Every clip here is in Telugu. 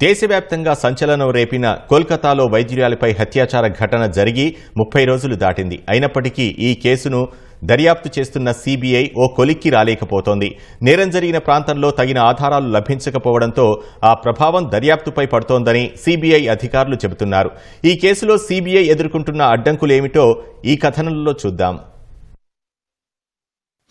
దేశవ్యాప్తంగా సంచలనం రేపిన కోల్కతాలో వైద్యురాలిపై హత్యాచార ఘటన జరిగి ముప్పై రోజులు దాటింది. అయినప్పటికీ ఈ కేసును దర్యాప్తు చేస్తున్న సీబీఐ ఓ కొలిక్కి రాలేకపోతోంది. నేరం జరిగిన ప్రాంతంలో తగిన ఆధారాలు లభించకపోవడంతో ఆ ప్రభావం దర్యాప్తుపై పడుతోందని సీబీఐ అధికారులు చెబుతున్నారు. ఈ కేసులో సీబీఐ ఎదుర్కొంటున్న అడ్డంకులేమిటో ఈ కథనంలో చూద్దాం.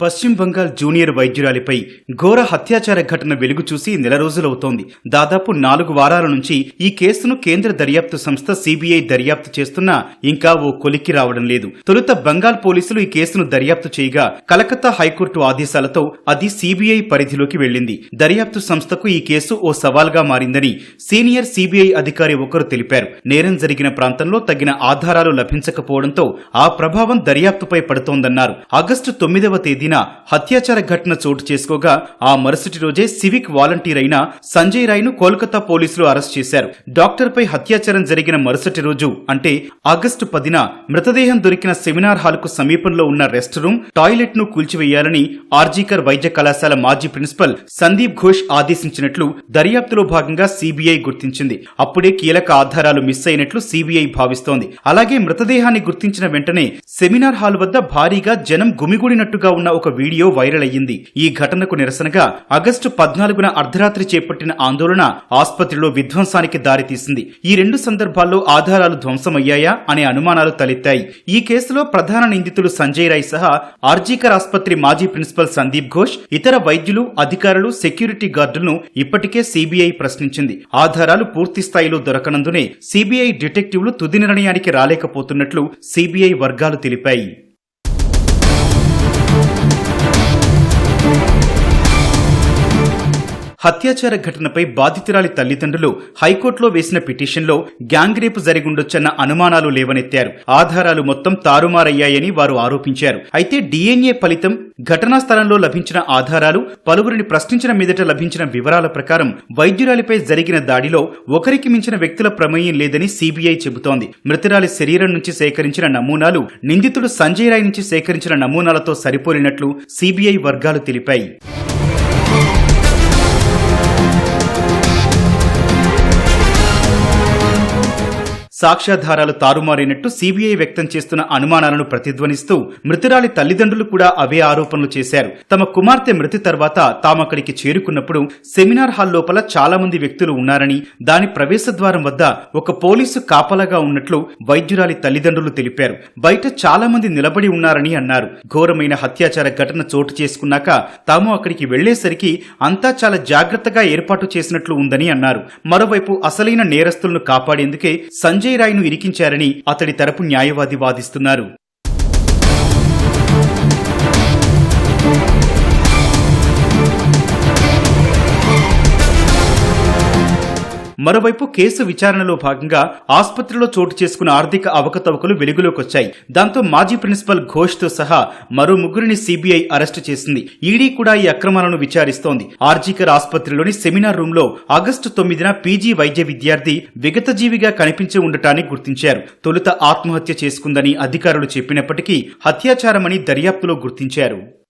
పశ్చిమ బంగాల్ జూనియర్ వైద్యురాలిపై ఘోర హత్యాచార ఘటన వెలుగు చూసి నెల రోజులవుతోంది. దాదాపు నాలుగు వారాల నుంచి ఈ కేసును కేంద్ర దర్యాప్తు సంస్థ సిబిఐ దర్యాప్తు చేస్తున్నా ఇంకా ఓ కొలిక్కి రావడం లేదు. తొలుత బంగాల్ పోలీసులు ఈ కేసును దర్యాప్తు చేయగా కలకత్తా హైకోర్టు ఆదేశాలతో అది సిబిఐ పరిధిలోకి వెళ్ళింది దర్యాప్తు సంస్థకు ఈ కేసు ఓ సవాల్గా మారిందని సీనియర్ సిబిఐ అధికారి ఒకరు తెలిపారు. నేరం జరిగిన ప్రాంతంలో తగిన ఆధారాలు లభించకపోవడంతో ఆ ప్రభావం దర్యాప్తుపై పడుతోందన్నారు. ఆగస్టు తొమ్మిదవ తేదీన హత్యాచార ఘటన చోటు చేసుకోగా ఆ మరుసటి రోజే సివిక్ వాలంటీర్ అయిన సంజయ్ రాయ్ను కోల్కతా పోలీసులు అరెస్ట్ చేశారు. డాక్టర్పై హత్యాచారం జరిగిన మరుసటి రోజు అంటే ఆగస్టు పదిన మృతదేహం దొరికిన సెమినార్ హాల్కు సమీపంలో ఉన్న రెస్ట్ రూమ్ టాయిలెట్ను కూల్చివేయాలని ఆర్జీకర్ వైద్య కళాశాల మాజీ ప్రిన్సిపల్ సందీప్ ఘోష్ ఆదేశించినట్లు దర్యాప్తులో భాగంగా సిబిఐ గుర్తించింది. అప్పుడే కీలక ఆధారాలు మిస్ అయినట్లు సిబిఐ భావిస్తోంది. అలాగే మృతదేహాన్ని గుర్తించిన వెంటనే సెమినార్ హాల్ వద్ద భారీగా జనం గుమిగూడినట్టుగా ఉన్న ఒక వీడియో వైరల్ అయ్యింది. ఈ ఘటనకు నిరసనగా ఆగస్టు పద్నాలుగున అర్ధరాత్రి చేపట్టిన ఆందోళన ఆసుపత్రిలో విధ్వంసానికి దారితీసింది. ఈ రెండు సందర్భాల్లో ఆధారాలు ధ్వంసమయ్యాయా అనే అనుమానాలు తలెత్తాయి. ఈ కేసులో ప్రధాన నిందితులు సంజయ్ రాయ్ సహా ఆర్జీకర్ ఆసుపత్రి మాజీ ప్రిన్సిపల్ సందీప్ ఘోష్ ఇతర వైద్యులు అధికారులు సెక్యూరిటీ గార్డులను ఇప్పటికే సిబిఐ ప్రశ్నించింది. ఆధారాలు పూర్తి స్థాయిలో దొరకనందునే సిబిఐ డిటెక్టివ్లు తుది నిర్ణయానికి రాలేకపోతున్నట్లు సిబిఐ వర్గాలు తెలిపాయి. హత్యాచార ఘటనపై బాధితురాలి తల్లిదండ్రులు హైకోర్టులో వేసిన పిటిషన్లో గ్యాంగ్ రేపు జరిగుండొచ్చన్న అనుమానాలు లేవనెత్తారు. ఆధారాలు మొత్తం తారుమారయ్యాయని వారు ఆరోపించారు. అయితే డిఎన్ఏ ఫలితం ఘటనా స్థలంలో లభించిన ఆధారాలు పలువురిని ప్రశ్నించిన మీదట లభించిన వివరాల ప్రకారం వైద్యురాలిపై జరిగిన దాడిలో ఒకరికి మించిన వ్యక్తుల ప్రమేయం లేదని సిబిఐ చెబుతోంది. మృతురాలి శరీరం నుంచి సేకరించిన నమూనాలు నిందితుడు సంజయ్ రాయ్ నుంచి సేకరించిన నమూనాలతో సరిపోలినట్లు సిబిఐ వర్గాలు తెలిపాయి. సాక్ష్యాధారాలు తారుమారినట్టు సిబిఐ వ్యక్తం చేస్తున్న అనుమానాలను ప్రతిధ్వనిస్తూ మృతురాలి తల్లిదండ్రులు కూడా అవే ఆరోపణలు చేశారు. తమ కుమార్తె మృతి తర్వాత తాము అక్కడికి చేరుకున్నప్పుడు సెమినార్ హాల్ లోపల చాలా మంది వ్యక్తులు ఉన్నారని దాని ప్రవేశ ద్వారం వద్ద ఒక పోలీసు కాపలాగా ఉన్నట్లు వైద్యురాలి తల్లిదండ్రులు తెలిపారు. బయట చాలా మంది నిలబడి ఉన్నారని అన్నారు. ఘోరమైన హత్యాచార ఘటన చోటు చేసుకున్నాక తాము అక్కడికి వెళ్ళేసరికి అంతా చాలా జాగ్రత్తగా ఏర్పాటు చేసినట్లు ఉందని అన్నారు. మరోవైపు అసలైన నేరస్తులను కాపాడేందుకే సంజయ్ రాయ్ను ఇరికించారని అతడి తరపు న్యాయవాది వాదిస్తున్నారు. మరోవైపు కేసు విచారణలో భాగంగా ఆసుపత్రిలో చోటు చేసుకున్న ఆర్థిక అవకతవకలు వెలుగులోకొచ్చాయి. దాంతో మాజీ ప్రిన్సిపల్ ఘోష్తో సహా మరో ముగ్గురిని సిబిఐ అరెస్టు చేసింది. ఈడీ కూడా ఈ అక్రమాలను విచారిస్తోంది. ఆర్జీకర్ ఆసుపత్రిలోని సెమినార్ రూమ్లో ఆగస్టు తొమ్మిదిన పీజీ వైద్య విద్యార్థి విగతజీవిగా కనిపించి ఉండటాన్ని గుర్తించారు. తొలుత ఆత్మహత్య చేసుకుందని అధికారులు చెప్పినప్పటికీ హత్యాచారమని దర్యాప్తులో గుర్తించారు.